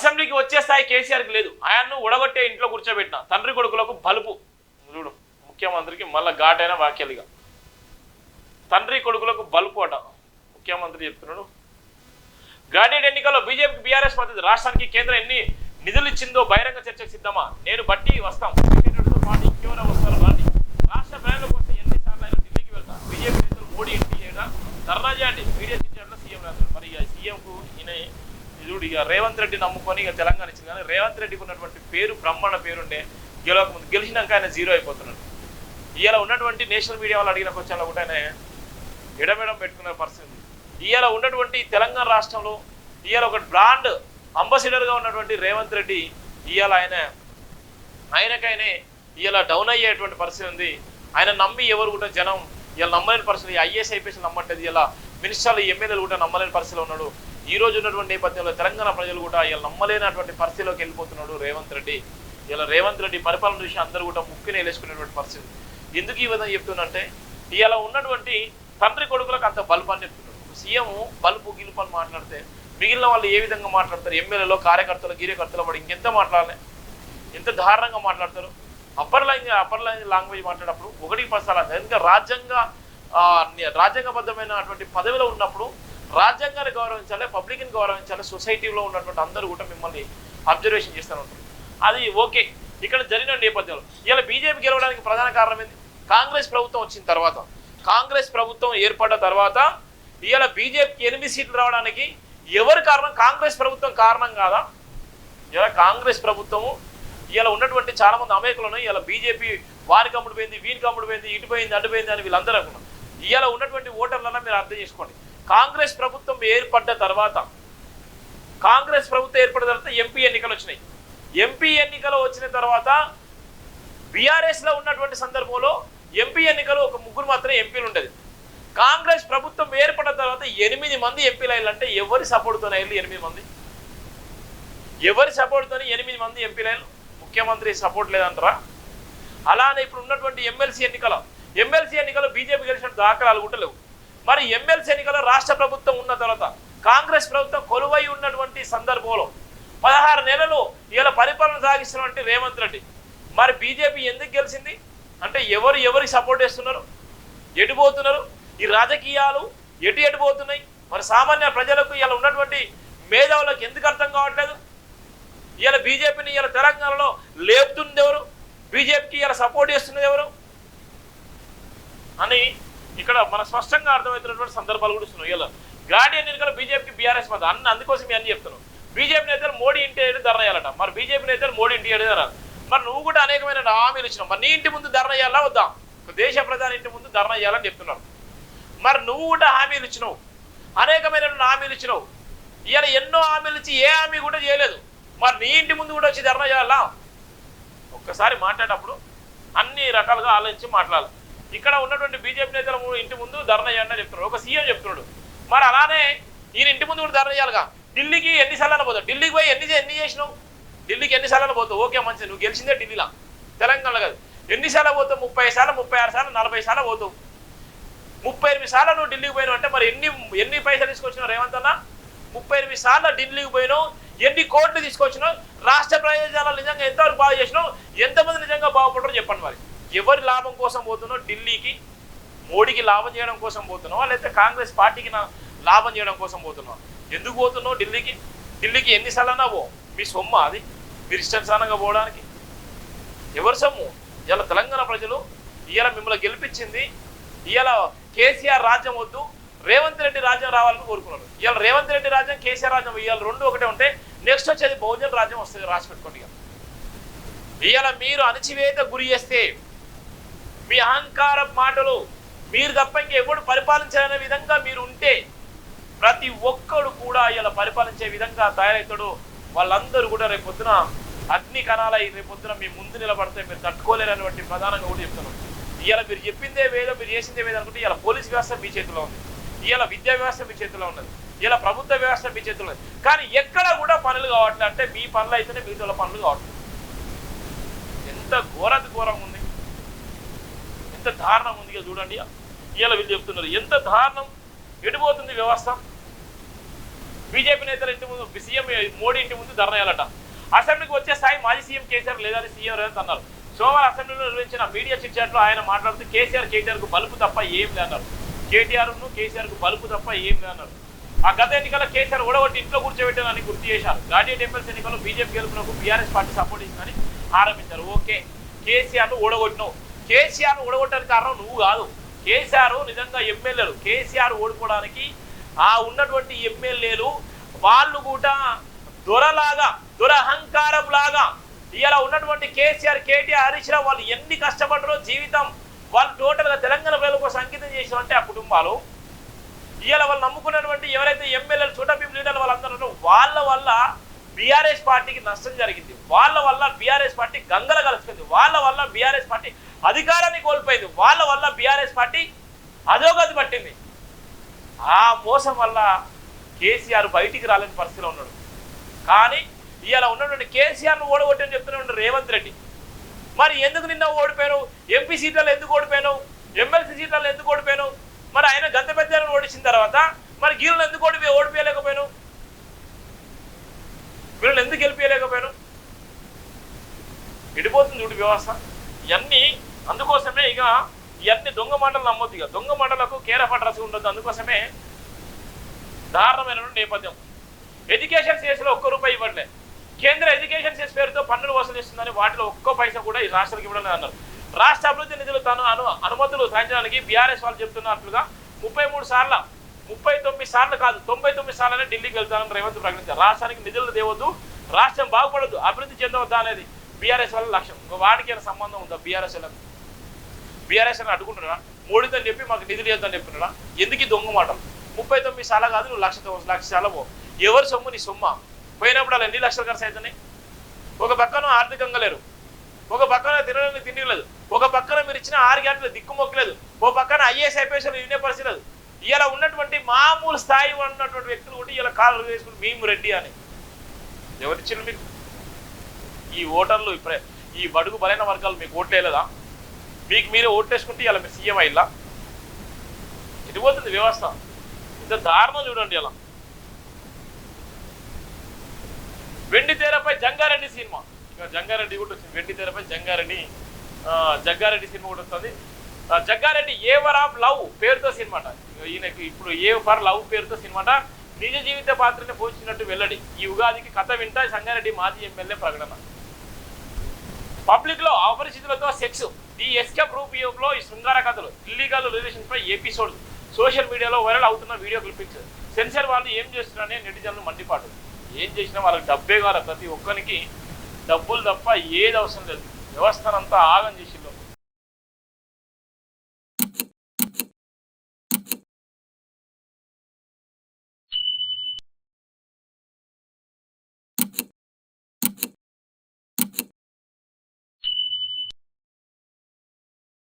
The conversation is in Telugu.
అసెంబ్లీకి వచ్చే స్థాయి కేసీఆర్కి లేదు. ఆయన్ను ఉడగొట్టే ఇంట్లో కూర్చోబెట్టిన తండ్రి కొడుకులకు బలుపు. చూడు ముఖ్యమంత్రికి మళ్ళీ ఘాటైన వాక్యాలుగా తండ్రి కొడుకులకు బలుపు అట. ముఖ్యమంత్రి చెప్తున్నాడు గ్రాడ్యుయేట్ ఎన్నికల్లో బీజేపీకి బీఆర్ఎస్ మద్దతు రాష్ట్రానికి కేంద్రం ఎన్ని నిధులు ఇచ్చిందో బహిరంగ చర్చకు సిద్ధమా? నేను బట్టి వస్తాం. క్రికెటర్తో పాటు ఇంకెవరో వస్తారు కానీ రాష్ట్ర ప్రజల కోసం ఎన్నిసార్లు అయినా ఢిల్లీకి వెళ్తాం. బీజేపీ నేతలు మోడీ ఇంటి చేయడం? ధర్నా చేయండి. మీడియా ఇచ్చాడు సీఎం రాశారు. మరి సీఎంకు ఈయన చూడు ఇక రేవంత్ రెడ్డి నమ్ముకొని ఇక తెలంగాణ ఇచ్చింది. కానీ రేవంత్ రెడ్డికి ఉన్నటువంటి పేరు బ్రహ్మాండ పేరుండే గెలవక ముందు గెలిచినాక ఆయన జీరో అయిపోతున్నాడు. ఇవాళ ఉన్నటువంటి నేషనల్ మీడియా వాళ్ళు అడిగిన క్వశ్చన్లో కూడా ఆయన ఎడమెడం పెట్టుకునే పరిస్థితి ఉంది. ఇవాళ ఉన్నటువంటి తెలంగాణ రాష్ట్రంలో ఇవాళ ఒక బ్రాండ్ అంబాసిడర్గా ఉన్నటువంటి రేవంత్ రెడ్డి ఇవాళ ఆయన ఆయనకైనా ఇలా డౌన్ అయ్యేటువంటి పరిస్థితి ఉంది. ఆయన నమ్మి ఎవరు కూడా జనం ఇలా నమ్మలేని పరిస్థితి. ఐఏఎస్ ఐపీఎస్ నమ్మట్లేదు ఇలా మినిస్టర్లు ఎమ్మెల్యేలు కూడా నమ్మలేని పరిస్థితిలో ఉన్నాడు. ఈ రోజు ఉన్నటువంటి నేపథ్యంలో తెలంగాణ ప్రజలు కూడా ఇలా నమ్మలేనటువంటి పరిస్థితిలోకి వెళ్ళిపోతున్నాడు రేవంత్ రెడ్డి. ఇలా రేవంత్ రెడ్డి పరిపాలన చూసి అందరూ కూడా ముక్కుని వేలేసుకునేటువంటి పరిస్థితి ఎందుకు ఈ విధంగా చెప్తున్నంటే ఇలా ఉన్నటువంటి తండ్రి కొడుకులకు అంత బల్బు అని చెప్తున్నాడు. సీఎం బల్బు గిలుపు అని మాట్లాడితే మిగిలిన వాళ్ళు ఏ విధంగా మాట్లాడతారు? ఎమ్మెల్యేలో కార్యకర్తలు గీర్యకర్తలు వాడు ఇంకెంత మాట్లాడాలి? ఎంత దారుణంగా మాట్లాడతారు? అప్పర్ లాంగ్వేజ్ అప్పర్ లాంగ్వేజ్ మాట్లాడేటప్పుడు ఒకటి పసాల ఎందుకంటే రాజ్యాంగ రాజ్యాంగబద్ధమైనటువంటి పదవిలో ఉన్నప్పుడు రాజ్యాంగాన్ని గౌరవించాలి పబ్లిక్ని గౌరవించాలి సొసైటీలో ఉన్నటువంటి అందరూ కూడా మిమ్మల్ని అబ్జర్వేషన్ చేస్తూ ఉంటారు. అది ఓకే. ఇక్కడ జరిగిన నేపథ్యంలో. ఇలా బీజేపీ గెలవడానికి ప్రధాన కారణం ఏంది? కాంగ్రెస్ ప్రభుత్వం వచ్చిన తర్వాత. కాంగ్రెస్ ప్రభుత్వం ఏర్పడ్డ తర్వాత ఇవాళ బీజేపీకి ఎనిమిది సీట్లు రావడానికి ఎవరు కారణం? కాంగ్రెస్ ప్రభుత్వం కారణం కాదా? ఇలా కాంగ్రెస్ ప్రభుత్వము ఇలా ఉన్నటువంటి చాలా మంది అమేకులను ఇలా బీజేపీ వారికి అమ్ముడు పోయింది వీనికి అమ్ముడు పోయింది ఇటు పోయింది అటు పోయింది అని వీళ్ళందరూ అనుకున్నారు. ఇవాళ ఉన్నటువంటి ఓటర్లన్నా మీరు అర్థం చేసుకోండి. కాంగ్రెస్ ప్రభుత్వం ఏర్పడ్డ తర్వాత కాంగ్రెస్ ప్రభుత్వం ఏర్పడిన తర్వాత ఎంపీ ఎన్నికలు వచ్చినాయి. ఎంపీ ఎన్నికలు వచ్చిన తర్వాత బీఆర్ఎస్లో ఉన్నటువంటి సందర్భంలో ఎంపీ ఎన్నికలు ఒక ముగ్గురు మాత్రమే ఎంపీలు ఉండేది. కాంగ్రెస్ ప్రభుత్వం ఏర్పడిన తర్వాత ఎనిమిది మంది ఎంపీలు అయ్యాలంటే ఎవరి సపోర్ట్తో వెళ్ళి ఎనిమిది మంది? ఎవరి సపోర్ట్తో ఎనిమిది మంది ఎంపీలు ముఖ్యమంత్రి సపోర్ట్ లేదంటారా? అలానే ఇప్పుడు ఉన్నటువంటి ఎమ్మెల్సీ ఎన్నికల ఎమ్మెల్సీ ఎన్నికలు బీజేపీ గెలిచిన దాఖలాలు కూడా లేవు. మరి ఎమ్మెల్సీ ఎన్నికల్లో రాష్ట్ర ప్రభుత్వం ఉన్న తర్వాత కాంగ్రెస్ ప్రభుత్వం కొలువై ఉన్నటువంటి సందర్భంలో పదహారు నెలలు ఇలా పరిపాలన సాగిస్తున్నటువంటి రేవంత్ రెడ్డి. మరి బీజేపీ ఎందుకు గెలిచింది? అంటే ఎవరు ఎవరికి సపోర్ట్ చేస్తున్నారు? ఎటు పోతున్నారు? ఈ రాజకీయాలు ఎటు ఎటు పోతున్నాయి? మరి సామాన్య ప్రజలకు ఇలా ఉన్నటువంటి మేధావులకు ఎందుకు అర్థం కావట్లేదు? ఇలా బీజేపీని ఇలా తెలంగాణలో లేపుతుంది ఎవరు? బీజేపీకి ఇలా సపోర్ట్ చేస్తున్నది ఎవరు? అని ఇక్కడ మన స్పష్టంగా అర్థమవుతున్నటువంటి సందర్భాలు కూడా ఇస్తున్నాయి ఇలా గార్డియన్ ఎన్నికలు బీజేపీకి బీఆర్ఎస్ మద్దతు అన్న అందుకోసం మేము అన్ని చెప్తున్నాను బీజేపీ నేతలు మోడీ ఇంటి ఏడు ధర్నా చేయాలట. మరి బీజేపీ నేతలు మోడీ ఇంటి ఏడు ధర మరి నువ్వు కూడా అనేకమైన హామీలు ఇచ్చినావు. మరి నీ ఇంటి ముందు ధర్నా చేయాలా వద్దా? దేశ ప్రధాని ఇంటి ముందు ధర్నా చేయాలని చెప్తున్నారు. మరి నువ్వు కూడా హామీలు ఇచ్చినావు. అనేకమైన హామీలు ఇచ్చినావు. ఇవాళ ఎన్నో హామీలు ఇచ్చి ఏ హామీ కూడా చేయలేదు. మరి నీ ఇంటి ముందు కూడా వచ్చి ధర్నా చేయాలా? ఒక్కసారి మాట్లాడేటప్పుడు అన్ని రకాలుగా ఆలోచించి మాట్లాడాలి. ఇక్కడ ఉన్నటువంటి బీజేపీ నేతల ఇంటి ముందు ధర్నా చేయండి అని చెప్తున్నాడు. ఒక సీఎం చెప్తున్నాడు. మరి అలానే ఈయన ఇంటి ముందు కూడా ధర్నా చేయాలిగా. ఢిల్లీకి ఎన్నిసార్లు పోతావు ఢిల్లీకి పోయి ఎన్ని ఎన్ని చేసినావు? ఢిల్లీకి ఎన్నిసార్లు పోతావు ఓకే మంచిది. నువ్వు గెలిచిందే ఢిల్లీలో. తెలంగాణ కాదు. ఎన్నిసార్లు పోతావు ముప్పై సార్లు ముప్పై ఆరు సార్లు నలభై సార్లు పోతావు. ముప్పై ఎనిమిది సార్లు నువ్వు ఢిల్లీకి పోయినావు అంటే మరి ఎన్ని ఎన్ని పైసలు తీసుకొచ్చినావు రేవంత్ అన్న? ముప్పై ఎనిమిది సార్లు ఢిల్లీకి పోయినావు. ఎన్ని కోట్లు తీసుకొచ్చినావు? రాష్ట్ర ప్రయోజనాలు నిజంగా ఎంతవరకు బాగా చేసినావు? ఎంతమంది నిజంగా బాగుపడరో చెప్పండి మరి. ఎవరి లాభం కోసం పోతున్నావు ఢిల్లీకి మోడీకి లాభం చేయడం కోసం పోతున్నావా? లేకపోతే కాంగ్రెస్ పార్టీకి నా లాభం చేయడం కోసం పోతున్నావా? ఎందుకు పోతున్నావు ఢిల్లీకి? ఢిల్లీకి ఎన్నిసార్లు పో. మీ సొమ్మ అది. మీరు ఇష్టానుసారంగా పోవడానికి. ఎవరి సొమ్ము? ఇవాళ తెలంగాణ ప్రజలు ఇవాళ మిమ్మల్ని గెలిపించింది. ఇవాళ కేసీఆర్ రాజ్యం వద్దు. రేవంత్ రెడ్డి రాజ్యం రావాలని కోరుకున్నారు. ఇవాళ రేవంత్ రెడ్డి రాజ్యం కేసీఆర్ రాజ్యం ఇవాళ రెండు ఒకటే ఉంటే నెక్స్ట్ వచ్చేది బహుజన రాజ్యం వస్తుంది రాసి పెట్టుకోండి ఇవాళ మీరు అణచివేత గురి చేస్తే మీ అహంకార మాటలు. మీరు తప్ప ఇంకెవడు పరిపాలించాలనే విధంగా మీరు ఉంటే ప్రతి ఒక్కడు కూడా ఇలా పరిపాలించే విధంగా తయారవుతాడు వాళ్ళందరూ కూడా రేపు పొద్దున అగ్ని కణాలై రేపు పొద్దున మీ ముందు నిలబడితే మీరు తట్టుకోలేరనేటువంటి ప్రధానంగా కూడా చెప్తున్నాను. ఇవాళ మీరు చెప్పిందే వేదో మీరు చేసిందే వేదో అనుకుంటే ఇలా పోలీస్ వ్యవస్థ మీ చేతిలో ఉంది ఇవాళ విద్యా వ్యవస్థ మీ చేతిలో ఉన్నది. ఇలా ప్రభుత్వ వ్యవస్థ మీ చేతిలో ఉంది కానీ ఎక్కడ కూడా పనులు కావట్లేదు అంటే మీ పనులు అయితేనే మిగతా పనులు కావట్లేదు ఎంత ఘోరత ఘోరంగా ఉంది ఎంత దారుణం ఉందిగా చూడండి. ఇవాళ వీళ్ళు చెప్తున్నారు ఎంత దారుణం ఎడిపోతుంది వ్యవస్థ. బీజేపీ నేతల ఇంటి ముందు సీఎం మోడీ ఇంటి ముందు ధర్నా చేయాలట. అసెంబ్లీకి వచ్చే స్థాయి మాజీ సీఎం కేసీఆర్ లేదని సీఎం రేవంత్ అన్నారు. సోమవారం అసెంబ్లీలో నిర్వహించిన మీడియా చిట్చాట్లో ఆయన మాట్లాడుతూ కేసీఆర్ కేటీఆర్కు బలుపు తప్ప ఏం లేదన్నారు కేటీఆర్ను ను కేసీఆర్కు బలుపు తప్ప ఏం లేదన్నారు ఆ గత ఎన్నికల్లో కేసీఆర్ ఓడగొట్టి ఇంట్లో కూర్చోబెట్టానని గుర్తు చేశారు. గార్డియన్ టెంపుల్స్ ఎన్నికల్లో బీజేపీ గెలుపునకు బీఆర్ఎస్ పార్టీ సపోర్ట్ ఇస్తుందని ఆరంభించారు ఓకే కేసీఆర్ను ఓడగొట్టినావు. కేసీఆర్ ఓడగొట్టడానికి కారణం నువ్వు కాదు. కేసీఆర్ నిజంగా ఎమ్మెల్యేలు. కేసీఆర్ ఓడిపోవడానికి ఆ ఉన్నటువంటి ఎమ్మెల్యేలు వాళ్ళు కూడా దొరలాగా దురహంకారం లాగా ఇలా ఉన్నటువంటి కేసీఆర్ కేటీఆర్ హరీష్ రావు వాళ్ళు ఎన్ని కష్టపడ్డారో జీవితం వాళ్ళు టోటల్గా తెలంగాణ ప్రజల కోసం అంకితం చేసినంటే ఆ కుటుంబాలు. ఇవాళ వాళ్ళు నమ్ముకున్నటువంటి ఎవరైతే ఎమ్మెల్యేలు చూడబీం లీడర్లు వాళ్ళందరూ వాళ్ళ వల్ల బీఆర్ఎస్ పార్టీకి నష్టం జరిగింది. వాళ్ళ వల్ల బీఆర్ఎస్ పార్టీ గంగల కలుసుకుంది వాళ్ళ వల్ల బీఆర్ఎస్ పార్టీ అధికారాన్ని కోల్పోయింది. వాళ్ళ వల్ల బీఆర్ఎస్ పార్టీ అధోగతి పట్టింది. ఆ మోసం వల్ల కేసీఆర్ బయటికి రాలేని పరిస్థితిలో ఉన్నాడు. కానీ ఇవాళ ఉన్నటువంటి కేసీఆర్ను ఓడగొట్టని చెప్తున్నాడు రేవంత్ రెడ్డి. మరి ఎందుకు నిన్న ఓడిపోయావు ఎంపీ సీట్లలో ఎందుకు ఓడిపోయావు ఎమ్మెల్సీ సీట్లలో ఎందుకు ఓడిపోయాను మరి ఆయన గంత పెద్దలను ఓడించిన తర్వాత మరి గీరులు ఎందుకు ఓడిపోయి ఓడిపోయలేకపోయాను ఎందుకు గెలిపించలేకపోయాను విడిపోతుంది చూడు వ్యవస్థ. ఇవన్నీ అందుకోసమే ఇక ఇవన్నీ దొంగ మాటలు నమ్మొద్దు ఇక. దొంగ మాటలకు కేర్ ఆఫ్ అడ్రస్ అందుకోసమే దారుణమైన నేపథ్యం. ఎడ్యుకేషన్ సేస్లో ఒక్క రూపాయి ఇవ్వట్లే. కేంద్ర ఎడ్యుకేషన్ సేస్ పేరుతో పన్నులు వసూలు చేస్తుందని వాటిలో ఒక్క పైసా కూడా ఈ రాష్ట్రానికి ఇవ్వడం అన్నారు రాష్ట్ర అభివృద్ధి నిధులు తను అను అనుమతులు సాధించడానికి బీఆర్ఎస్ వాళ్ళు చెప్తున్నట్లుగా ముప్పై మూడు సార్ల ముప్పై తొమ్మిది సార్లు కాదు తొంభై తొమ్మిది సార్లనే ఢిల్లీకి వెళ్తానని రేవంత్ ప్రకటించారు. రాష్ట్రానికి నిధులు తేవద్దు రాష్ట్రం బాగుపడదు అభివృద్ధి చెందవద్దా అనేది బీఆర్ఎస్ వల్ల లక్ష్యం. వాడికి సంబంధం ఉందా బీఆర్ఎస్ వాళ్ళకి? బీఆర్ఎస్ అని అడుగుంటున్నా మోడీతో చెప్పి మాకు నిధులు ఇవ్వద్దని చెప్తున్నాడా? ఎందుకు దొంగ మాటలు? ముప్పై తొమ్మిది సార్లు కాదు నువ్వు లక్ష తొమ్మిది లక్ష సెలవు ఎవరి సొమ్ము? నీ సొమ్మ. పోయినప్పుడు అలా ఎన్ని లక్షలు ఖర్చు అవుతున్నాయి ఒక పక్కన ఆర్థికంగా లేరు. ఒక పక్కన తినడానికి తిండి లేదు. ఒక పక్కన మీరు ఇచ్చిన ఆరు గంటలు దిక్కుమొక్కలేదు ఓ పక్కన ఐఏఎస్ ఐపీఎస్ వినే పరిస్థితి లేదు. ఇలా ఉన్నటువంటి మామూలు స్థాయి ఉన్నటువంటి వ్యక్తులు కూడా ఇలా కాలు వేసుకుని మేము రెడ్డి అని. ఎవరిచ్చిన మీకు? ఈ ఓటర్లు ఇప్పుడే ఈ బడుగు బలైన వర్గాలు మీకు ఓట్లేదా మీకు మీరే ఓట్లేసుకుంటే ఇలా మీరు సీఎం అయ్యిలా ఎటుపోతుంది వ్యవస్థ. ఇంత దారుణం చూడండి ఇలా. వెండి తెరపై జంగారెడ్డి సినిమా. ఇక జంగారెడ్డి కూడా వచ్చింది. వెండి తెరపై జంగారెడ్డి జగ్గారెడ్డి సినిమా కూడా వస్తుంది. ఆ, Jagga Reddy A war of love పేరుతో సినిమా ఈయనకి ఇప్పుడు ఏ ఫర్ లవ్ పేరుతో సినిమా నిజ జీవిత పాత్రని పోషించినట్టు వెల్లడి ఈ ఉగాదికి కథ వింటా సంగారెడ్డి మాజీ ఎమ్మెల్యే ప్రకటన. పబ్లిక్లో అపరిచితులతో సెక్స్. ఈ ఎస్కేప్ రూప్లో ఈ శృంగార కథలు ఇల్లీగల్ రిలేషన్స్పై పై ఎపిసోడ్ సోషల్ మీడియాలో వైరల్ అవుతున్న వీడియో క్లిప్పింగ్స్. సెన్సర్ వాళ్ళు ఏం చేస్తున్నారనే నెటిజన్లు మండిపాటు ఏం చేసినా వాళ్ళకి డబ్బే కావాలి ప్రతి ఒక్కరికి డబ్బులు తప్ప ఏది అవసరం లేదు. వ్యవస్థనంతా ఆగం చేసి